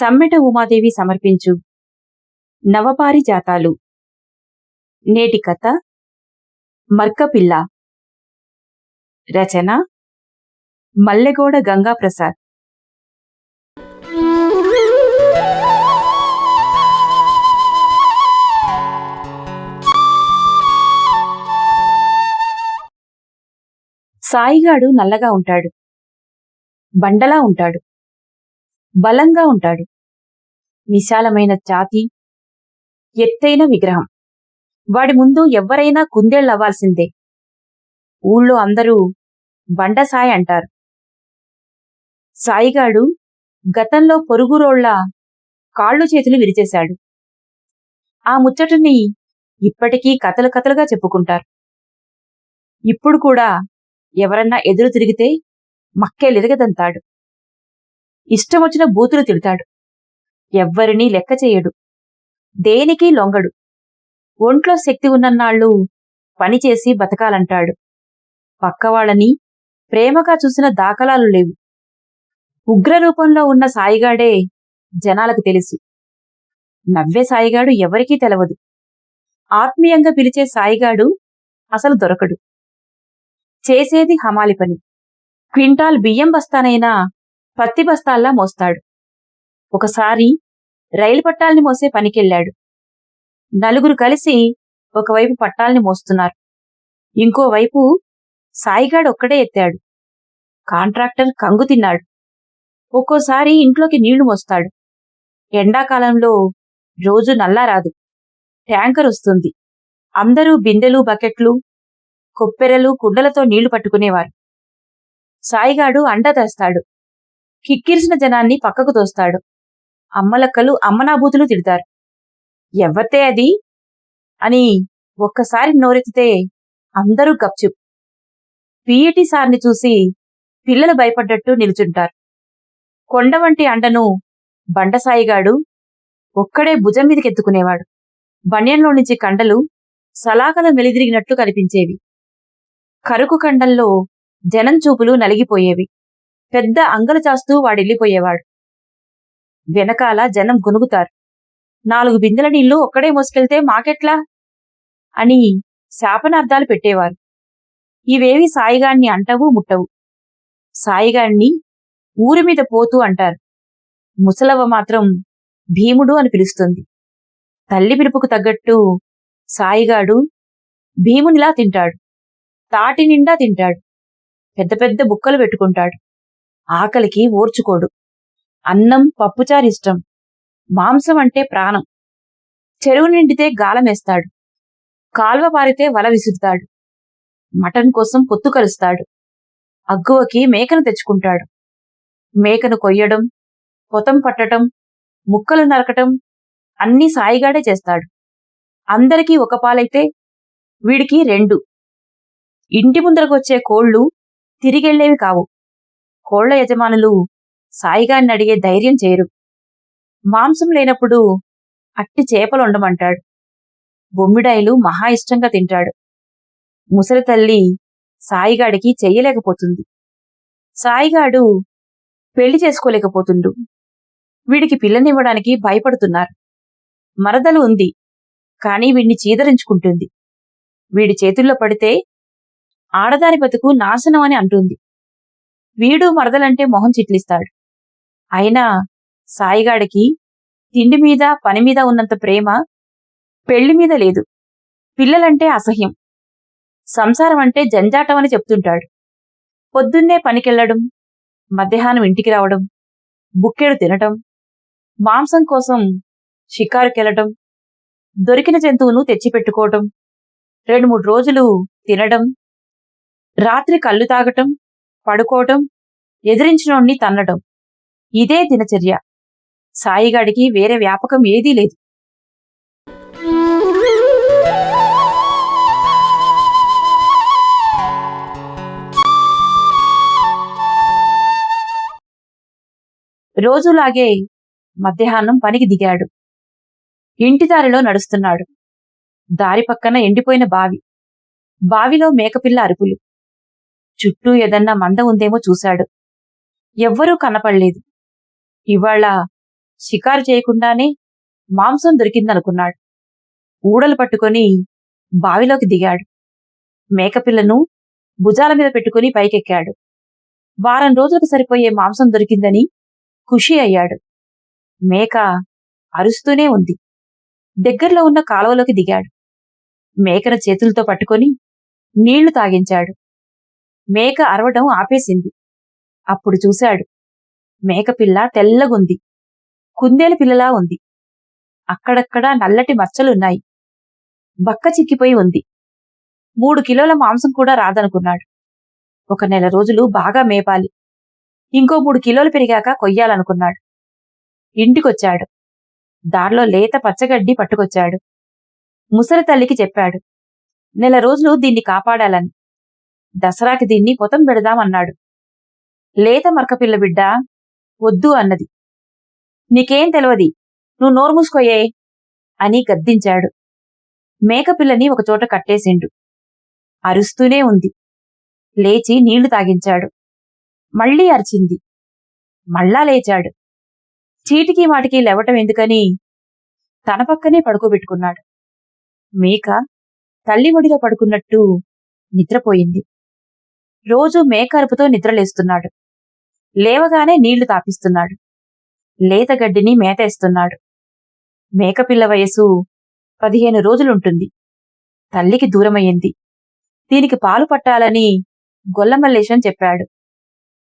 సమ్మెట ఉమాదేవి సమర్పించు. నవపారి జాతాలు నేటి కథ. మర్కపిల్ల. రచన. మల్లెగోడ గంగాప్రసాద్. సాయిగాడు నల్లగా ఉంటాడు. బండలా ఉంటాడు. బలంగా ఉంటాడు. విశాలమైన ఛాతీ ఎత్తైన విగ్రహం. వాడి ముందు ఎవ్వరైనా కుందేళ్ళవ్వాల్సిందే ఊళ్ళో అందరూ బండ సాయి అంటారు. సాయిగాడు గతంలో పొరుగురోళ్ళ కాళ్ళు చేతులు విరిచేశాడు. ఆ ముచ్చటని ఇప్పటికీ కథలు కథలుగా చెప్పుకుంటారు. ఇప్పుడు కూడా ఎవరన్నా ఎదురు తిరిగితే మక్కేలిరగదంతాడు ఇష్టమొచ్చిన బూతులు తిడతాడు. ఎవ్వరినీ లెక్క చేయడు. దేనికి లొంగడు. ఒంట్లో శక్తి ఉన్నన్నాళ్ళు పనిచేసి బతకాలంటాడు. పక్కవాళ్ళని ప్రేమగా చూసిన దాఖలాలు లేవు. ఉగ్రరూపంలో ఉన్న సాయిగాడే జనాలకు తెలుసు. నవ్వే సాయిగాడు ఎవరికీ తెలవదు. ఆత్మీయంగా పిలిచే సాయిగాడు అసలు దొరకడు. చేసేది హమాలి పని. క్వింటాల్ బియ్యం బస్తానైనా పత్తి బస్తాల్లా మోస్తాడు. ఒకసారి రైలు పట్టాల్ని మోసే పనికెళ్ళాడు. నలుగురు కలిసి ఒకవైపు పట్టాల్ని మోస్తున్నారు. ఇంకోవైపు సాయిగాడు ఒక్కడే ఎత్తాడు. కాంట్రాక్టర్ కంగు తిన్నాడు. ఒక్కోసారి ఇంట్లోకి నీళ్ళు మోస్తాడు. ఎండాకాలంలో రోజు నల్లా రాదు. ట్యాంకర్ వస్తుంది. అందరూ బిందెలు బకెట్లు కొప్పెరలు కుండలతో నీళ్ళు పట్టుకునేవారు. సాయిగాడు అండ తెస్తాడు కిక్కిరిసిన జనాన్ని పక్కకు తోస్తాడు. అమ్మలక్కలు అమ్మనాభూతులు తిడతారు. ఎవ్వతే అది? అని ఒక్కసారి నోరెత్తితే అందరూ గప్చుప్. పీఈటి సార్ని చూసి పిల్లలు భయపడ్డట్టు నిలుచుంటారు. కొండ వంటి అండను బండసాయిగాడు ఒక్కడే భుజం మీదకెత్తుకునేవాడు. బన్యంలో నుంచి కండలు సలాకలు మెలిదిరిగినట్లు కనిపించేవి. కరుకు కండల్లో జనం చూపులు నలిగిపోయేవి. పెద్ద అంగలు చాస్తూ వాడెళ్ళిపోయేవాడు. వెనకాల జనం గునుగుతారు. నాలుగు బిందెల నీళ్ళు ఒక్కడే మోసుకెళ్తే మాకెట్లా? అని శాపనార్థాలు పెట్టేవారు. ఇవేవి సాయిగాణ్ణి అంటవు ముట్టవు. సాయిగాణ్ణి ఊరి మీద పోతూ అంటారు. ముసలవ్వ మాత్రం భీముడు అని పిలుస్తుంది. తల్లి పిలుపుకు తగ్గట్టు సాయిగాడు భీమునిలా తింటాడు. తాటి నిండా తింటాడు. పెద్ద పెద్ద బుక్కలు పెట్టుకుంటాడు. ఆకలికి ఓర్చుకోడు. అన్నం పప్పుచారు ఇష్టం మాంసం అంటే ప్రాణం. చెరువు నిండితే గాలమేస్తాడు. కాల్వ పారితే వల విసురుతాడు. మటన్ కోసం పొత్తు కలుస్తాడు అగ్గువకి మేకను తెచ్చుకుంటాడు. మేకను కొయ్యడం పొతం పట్టటం ముక్కలు నరకటం అన్నీ సాయిగాడే చేస్తాడు. అందరికీ ఒక పాలైతే వీడికి రెండు. ఇంటి ముందరకు వచ్చే తిరిగెళ్ళేవి కావు. కోళ్ళ యజమానులు సాయిగాన్ని అడిగే ధైర్యం చేయరు మాంసం లేనప్పుడు అట్టి చేపలు ఉండమంటాడు బొమ్మిడాయిలు మహా ఇష్టంగా తింటాడు. ముసలి తల్లి సాయిగాడికి చెయ్యలేకపోతుంది. సాయిగాడు పెళ్ళి చేసుకోలేకపోతుండు. వీడికి పిల్లనివ్వడానికి భయపడుతున్నారు. మరదలు ఉంది కాని వీడిని చీదరించుకుంటుంది. వీడి చేతుల్లో పడితే ఆడదాని బతుకు నాశనం అని అంటుంది. వీడు మరదలంటే మొహం చిట్లిస్తాడు. అయినా సాయిగాడికి తిండి మీద పని మీద ఉన్నంత ప్రేమ పెళ్ళి మీద లేదు. పిల్లలంటే అసహ్యం. సంసారం అంటే జంజాటం అని చెప్తుంటాడు. పొద్దున్నే పనికెళ్ళడం మధ్యాహ్నం ఇంటికి రావడం బుక్కెడు తినటం మాంసం కోసం షికారుకెళ్ళటం దొరికిన జంతువును తెచ్చిపెట్టుకోవటం రెండు మూడు రోజులు తినడం రాత్రి కళ్ళు తాగటం పడుకోవటం ఎదిరించినోణ్ణి తన్నడం. ఇదే దినచర్య. సాయిగాడికి వేరే వ్యాపకం ఏదీ లేదు. రోజులాగే మధ్యాహ్నం పనికి దిగాడు. ఇంటి దారిలో నడుస్తున్నాడు. దారి పక్కన ఎండిపోయిన బావి. బావిలో మేకపిల్ల అరుపులు. చుట్టూ ఏదన్నా మంద ఉందేమో చూశాడు. ఎవ్వరూ కనపడలేదు. ఇవాళ షికారు చేయకుండానే మాంసం దొరికిందనుకున్నాడు. ఊడలు పట్టుకొని బావిలోకి దిగాడు. మేకపిల్లను భుజాల మీద పెట్టుకుని పైకెక్కాడు. వారం రోజులకు సరిపోయే మాంసం దొరికిందని ఖుషి అయ్యాడు. మేక అరుస్తూనే ఉంది. దగ్గరలో ఉన్న కాలువలోకి దిగాడు. మేకను చేతులతో పట్టుకొని నీళ్ళు తాగించాడు. మేక అరవడం ఆపేసింది. అప్పుడు చూశాడు. మేకపిల్ల తెల్లగుంది. కుందేలు పిల్లలా ఉంది. అక్కడక్కడా నల్లటి మచ్చలున్నాయి. బక్క చిక్కిపోయి ఉంది. మూడు కిలోల మాంసం కూడా రాదనుకున్నాడు. ఒక నెల రోజులు బాగా మేపాలి. ఇంకో మూడు కిలోలు పెరిగాక కొయ్యాలనుకున్నాడు. ఇంటికొచ్చాడు. దారిలో లేత పచ్చగడ్డి పట్టుకొచ్చాడు. ముసలి తల్లికి చెప్పాడు. నెల రోజులు దీన్ని కాపాడాలని. దసరాకి దీన్ని పొతం పెడదామన్నాడు. లేత మరకపిల్ల బిడ్డ వద్దు అన్నది. నీకేం తెలవది? నువ్వు నోరు మూసుకోయే అని గద్దించాడు. మేకపిల్లని ఒకచోట కట్టేసిండు. అరుస్తూనే ఉంది. లేచి నీళ్ళు తాగించాడు. మళ్ళీ అరిచింది. మళ్ళా లేచాడు. చీటికి మాటికి లేవటం ఎందుకని తన పక్కనే పడుకోబెట్టుకున్నాడు. మేక తల్లి ఒడిలో పడుకున్నట్టు నిద్రపోయింది. రోజు మేక అరుపుతో నిద్రలేస్తున్నాడు. లేవగానే నీళ్ళు తాపిస్తున్నాడు. లేత గడ్డిని మేతేస్తున్నాడు. మేకపిల్ల వయసు పదిహేను రోజులుంటుంది. తల్లికి దూరమయ్యింది. దీనికి పాలు పట్టాలని గొల్లమల్లేశం చెప్పాడు.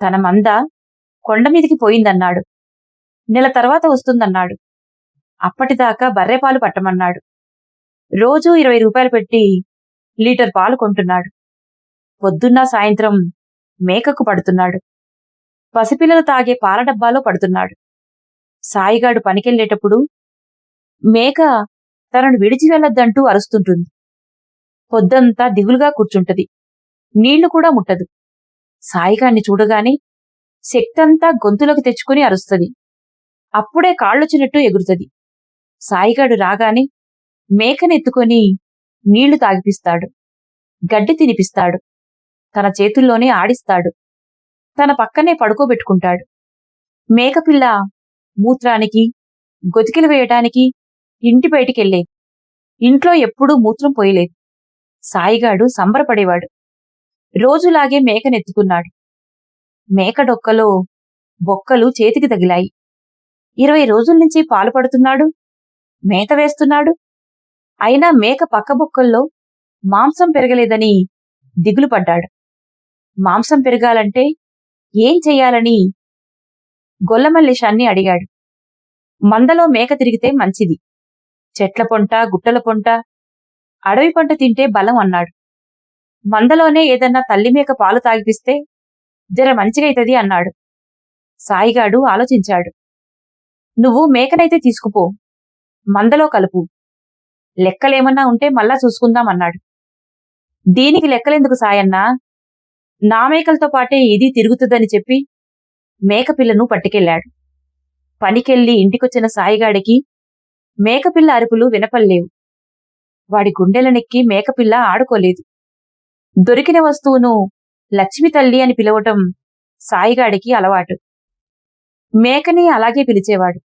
తన మంద కొండమీదికి పోయిందన్నాడు. నెల తర్వాత వస్తుందన్నాడు. అప్పటిదాకా బర్రెపాలు పట్టమన్నాడు. రోజూ ఇరవై రూపాయలు పెట్టి లీటర్ పాలు కొంటున్నాడు. పొద్దున్న సాయంత్రం మేకకు పడుతున్నాడు. పసిపిల్లలు తాగే పాల డబ్బాలో పడుతున్నాడు. సాయిగాడు పనికెళ్ళేటప్పుడు మేక తనను విడిచి వెళ్ళొద్దంటూ అరుస్తుంటుంది. పొద్దంతా దిగులుగా కూర్చుంటది. నీళ్ళు కూడా ముట్టదు. సాయిగాన్ని చూడగానే శక్తంతా గొంతులోకి తెచ్చుకుని అరుస్తుంది. అప్పుడే కాళ్ళొచ్చినట్టు ఎగురుతది. సాయిగాడు రాగానే మేకనెత్తుకొని నీళ్ళు తాగిపిస్తాడు. గడ్డి తినిపిస్తాడు. తన చేతుల్లోనే ఆడిస్తాడు. తన పక్కనే పడుకోబెట్టుకుంటాడు. మేకపిల్ల మూత్రానికి గొతికిలు వేయటానికి ఇంటి బయటికెళ్ళేది ఇంట్లో ఎప్పుడూ మూత్రం పోయలేదు. సాయిగాడు సంబరపడేవాడు. రోజులాగే మేకనెత్తుకున్నాడు. మేక డొక్కలో బొక్కలు చేతికి తగిలాయి. ఇరవై రోజుల నుంచి పాలు పడుతున్నాడు. మేత వేస్తున్నాడు. అయినా మేక పక్క బొక్కల్లో మాంసం పెరగలేదని దిగులు పడ్డాడు. మాంసం పెరగాలంటే ఏం చెయ్యాలని గొల్లమల్లేశాన్ని అడిగాడు. మందలో మేక తిరిగితే మంచిది. చెట్ల పొంట గుట్టల పొంట అడవి పంట తింటే బలం అన్నాడు. మందలోనే ఏదన్నా తల్లి మేక పాలు తాగిపిస్తే జర మంచిగైతది అన్నాడు. సాయిగాడు ఆలోచించాడు. నువ్వు మేకనైతే తీసుకుపో. మందలో కలుపు. లెక్కలేమన్నా ఉంటే మళ్ళా చూసుకుందాం అన్నాడు. దీనికి లెక్కలెందుకు సాయన్నా? నా మేకలతో పాటే ఇది తిరుగుతుందని చెప్పి మేకపిల్లను పట్టుకెళ్ళాడు పనికెళ్ళి ఇంటికొచ్చిన సాయిగాడికి మేకపిల్ల అరుపులు వినపల్లేవు వాడి గుండెలనెక్కి మేకపిల్ల ఆడుకోలేదు. దొరికిన వస్తువును లక్ష్మి తల్లి అని పిలవటం సాయిగాడికి అలవాటు. మేకని అలాగే పిలిచేవాడు.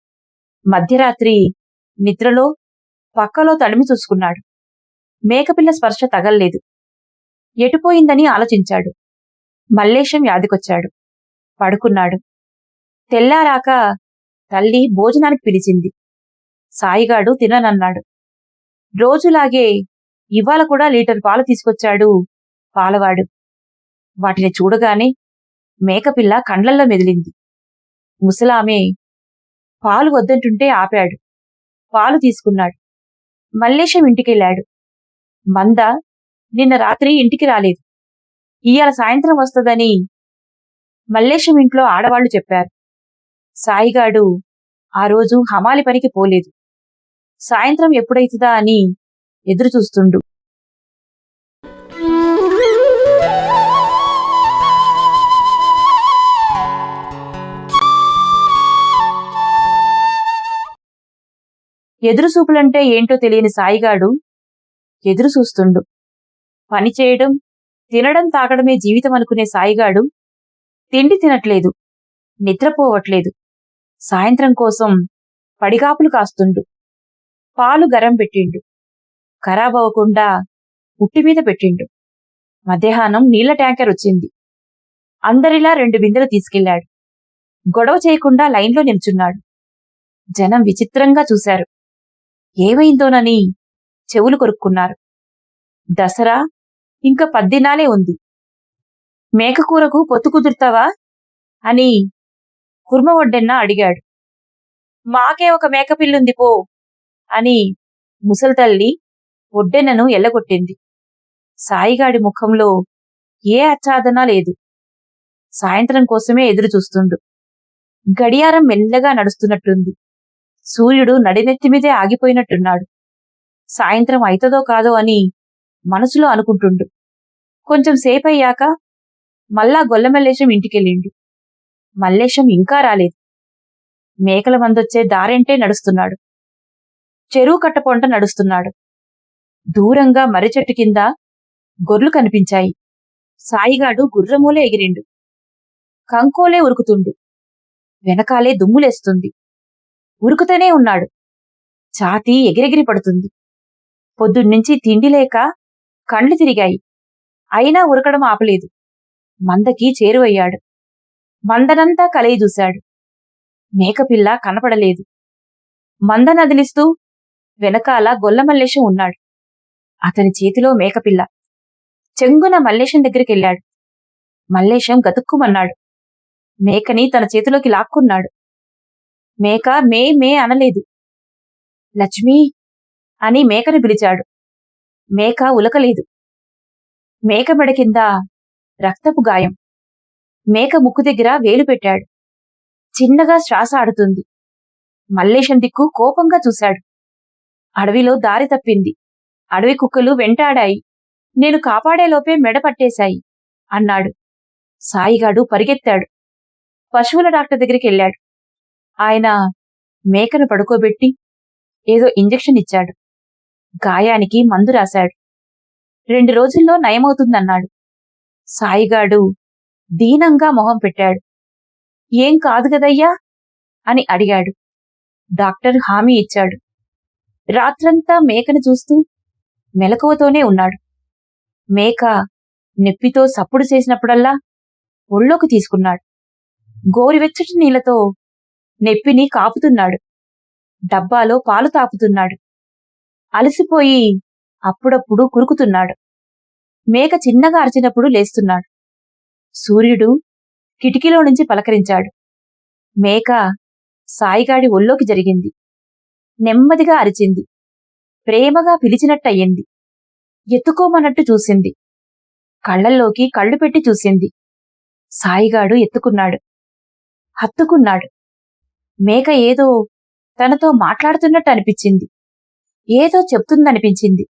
మధ్యరాత్రి నిద్రలో పక్కలో తడిమి చూసుకున్నాడు. మేకపిల్ల స్పర్శ తగల్లేదు. ఎటుపోయిందని ఆలోచించాడు. మల్లేశం యాదికొచ్చాడు. పడుకున్నాడు. తెల్లారాక తల్లి భోజనానికి పిలిచింది. సాయిగాడు తిననన్నాడు. రోజులాగే ఇవాళ కూడా లీటర్ పాలు తీసుకొచ్చాడు పాలవాడు. వాటిని చూడగానే మేకపిల్ల కండ్లల్లో మెదిలింది. ముసలామే పాలు వద్దంటుంటే ఆపాడు. పాలు తీసుకున్నాడు. మల్లేశం ఇంటికెళ్ళాడు. మంద నిన్న రాత్రి ఇంటికి రాలేదు. ఇవాళ సాయంత్రం వస్తుందని మల్లేశం ఇంట్లో ఆడవాళ్ళు చెప్పారు. సాయిగాడు ఆ రోజు హమాలి పనికి పోలేదు. సాయంత్రం ఎప్పుడైతుందా అని ఎదురు చూస్తుండు ఎదురు ఏంటో తెలియని సాయిగాడు ఎదురు చూస్తుండు పని చేయడం తినడం తాగడమే జీవితం అనుకునే సాయిగాడు తిండి తినట్లేదు నిద్రపోవట్లేదు. సాయంత్రం కోసం పడిగాపులు కాస్తుండు. పాలు గరం పెట్టిండు. ఖరాబ్ అవ్వకుండా ఉట్టి మీద పెట్టిండు. మధ్యాహ్నం నీళ్ళ ట్యాంకర్ వచ్చింది. అందరిలా రెండు బిందెలు తీసుకెళ్ళాడు గొడవ చేయకుండా లైన్లో నిల్చున్నాడు. జనం విచిత్రంగా చూశారు. ఏమైందోనని చెవులు కొరుక్కున్నారు. దసరా ఇంకా పద్దినాలే ఉంది. మేకకూరకు పొత్తు కుదురుతావా? అని కుర్మ వడ్డెన్న అడిగాడు. మాకే ఒక మేకపిల్లుంది పో అని ముసల్తల్లి ఒడ్డెన్నను ఎల్లగొట్టింది. సాయిగాడి ముఖంలో ఏ ఆచ్ఛాదన లేదు. సాయంత్రం కోసమే ఎదురు చూస్తుండు గడియారం మెల్లగా నడుస్తున్నట్టుంది సూర్యుడు నడినెత్తి మీదే ఆగిపోయినట్టున్నాడు. సాయంత్రం అవుతుందో కాదో అని మనసులో అనుకుంటుండు. కొంచెం సేపయ్యాక మళ్ళా గొల్లమల్లేశం ఇంటికెళ్ళిండు. మల్లేశం ఇంకా రాలేదు. మేకల మందొచ్చే దారెంటే నడుస్తున్నాడు. చెరువు కట్టపొంట నడుస్తున్నాడు. దూరంగా మర్రిచెట్టు కింద గొర్రెలు కనిపించాయి. సాయిగాడు గుర్రమూలే ఎగిరిండు. కంకోలే ఉరుకుతుండు. వెనకాలే దుమ్ములేస్తుంది. ఉరుకుతూనే ఉన్నాడు. ఛాతీ ఎగిరెగిరి పడుతుంది. పొద్దున్నుంచి తిండి లేక కండ్లు తిరిగాయి. అయినా ఉరకడం ఆపలేదు. మందకి చేరువయ్యాడు. మందనంతా కలయి చూశాడు. మేకపిల్ల కనపడలేదు. మంద నదిలిస్తూ వెనకాల గొల్లమల్లేశం ఉన్నాడు. అతని చేతిలో మేకపిల్ల. చెంగున మల్లేశం దగ్గరికెళ్ళాడు. మల్లేశం గతుక్కుమన్నాడు. మేకని తన చేతిలోకి లాక్కున్నాడు. మేక మే మే అనలేదు. లక్ష్మి అని మేకని పిలిచాడు. మేక ఉలకలేదు. మేక మెడ కింద రక్తపు గాయం. మేక ముక్కు దగ్గర వేలు పెట్టాడు. చిన్నగా శ్వాస ఆడుతుంది. మల్లేశం దిక్కు కోపంగా చూశాడు. అడవిలో దారి తప్పింది. అడవి కుక్కలు వెంటాడాయి. నేను కాపాడేలోపే మెడ పట్టేశాయి అన్నాడు. సాయిగాడు పరిగెత్తాడు. పశువుల డాక్టర్ దగ్గరికి వెళ్ళాడు. ఆయన మేకను పడుకోబెట్టి ఏదో ఇంజెక్షన్ ఇచ్చాడు. గాయానికి మందు రాశాడు. రెండు రోజుల్లో నయమవుతుందన్నాడు. సాయిగాడు దీనంగా మొహం పెట్టాడు. ఏం కాదు గదయ్యా అని అడిగాడు. డాక్టర్ హామీ ఇచ్చాడు. రాత్రంతా మేకను చూస్తూ మెలకువతోనే ఉన్నాడు. మేక నెప్పితో సప్పుడు చేసినప్పుడల్లా ఒళ్ళోకి తీసుకున్నాడు. గోరివెచ్చటి నీళ్ళతో నెప్పిని కాపుతున్నాడు. డబ్బాలో పాలు తాపుతున్నాడు. అలసిపోయి అప్పుడప్పుడు కురుకుతున్నాడు. మేక చిన్నగా అరిచినప్పుడు లేస్తున్నాడు. సూర్యుడు కిటికీలో నుంచి పలకరించాడు. మేక సాయిగాడి ఒల్లోకి జరిగింది. నెమ్మదిగా అరిచింది. ప్రేమగా పిలిచినట్టయింది. ఎత్తుకోమన్నట్టు చూసింది. కళ్ళల్లోకి కళ్ళు పెట్టి చూసింది. సాయిగాడు ఎత్తుకున్నాడు. హత్తుకున్నాడు. మేక ఏదో తనతో మాట్లాడుతున్నట్టు అనిపించింది. ఏదో చెప్తుందనిపించింది.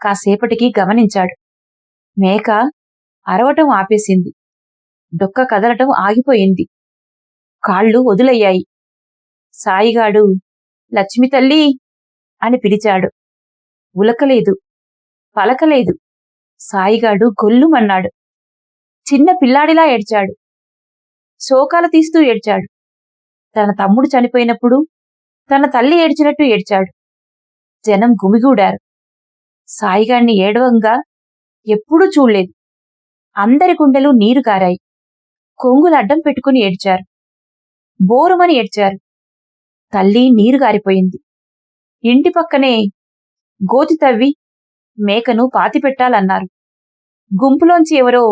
కాసేపటికి గమనించాడు. మేక అరవటం ఆపేసింది. డొక్క కదలటం ఆగిపోయింది. కాళ్ళు వదులయ్యాయి. సాయిగాడు లక్ష్మి తల్లి! అని పిలిచాడు. ఉలకలేదు. పలకలేదు. సాయిగాడు గొల్లుమన్నాడు. చిన్న పిల్లాడిలా ఏడ్చాడు. శోకాలు తీస్తూ ఏడ్చాడు. తన తమ్ముడు చనిపోయినప్పుడు తన తల్లి ఏడ్చినట్టు ఏడ్చాడు. జనం గుమిగూడారు. సాయిగాణ్ణి ఏడవంగా ఎప్పుడూ చూడలేదు. అందరి గుండెలు నీరు గారాయి. కొంగులు అడ్డం పెట్టుకుని ఏడ్చారు. బోరుమని ఏడ్చారు. తల్లి నీరు గారిపోయింది. ఇంటి పక్కనే గోతి తవ్వి మేకను పాతిపెట్టాలన్నారు గుంపులోంచి ఎవరో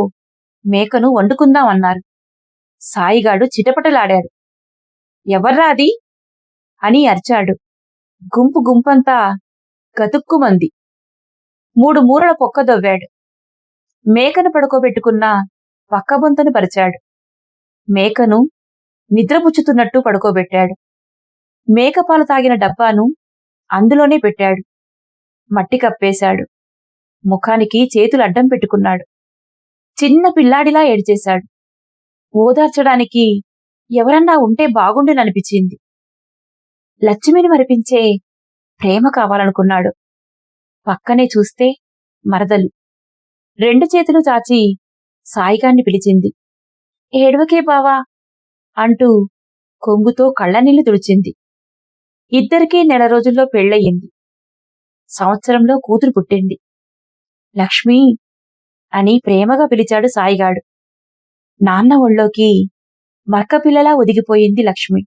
మేకను వండుకుందామన్నారు సాయిగాడు చిటపటలాడాడు. ఎవర్రా అది? అని అరిచాడు. గుంపు గుంపంతా గతుక్కుమంది మూడు మూరల పొక్క దొవ్వాడు. మేకను పడుకోబెట్టుకున్న పక్కబొంతను పరిచాడు. మేకను నిద్రపుచ్చుతున్నట్టు పడుకోబెట్టాడు. మేకపాలు తాగిన డబ్బాను అందులోనే పెట్టాడు. మట్టి కప్పేశాడు. ముఖానికి చేతులు అడ్డం పెట్టుకున్నాడు. చిన్న పిల్లాడిలా ఏడ్చేశాడు. ఓదార్చడానికి ఎవరన్నా ఉంటే బాగుండుననిపించింది. లక్ష్మిని మరిపించే ప్రేమ కావాలనుకున్నాడు. పక్కనే చూస్తే మరదలు. రెండు చేతులు చాచి సాయిగాన్ని పిలిచింది. ఏడవకే బావా అంటూ కొంగుతో కళ్ళనీళ్ళు తుడిచింది. ఇద్దరికీ నెల రోజుల్లో పెళ్ళయింది. సంవత్సరంలో కూతురు పుట్టింది. లక్ష్మి అని ప్రేమగా పిలిచాడు సాయిగాడు. నాన్న ఒళ్ళోకి మక్కపిల్లలా ఒదిగిపోయింది లక్ష్మి.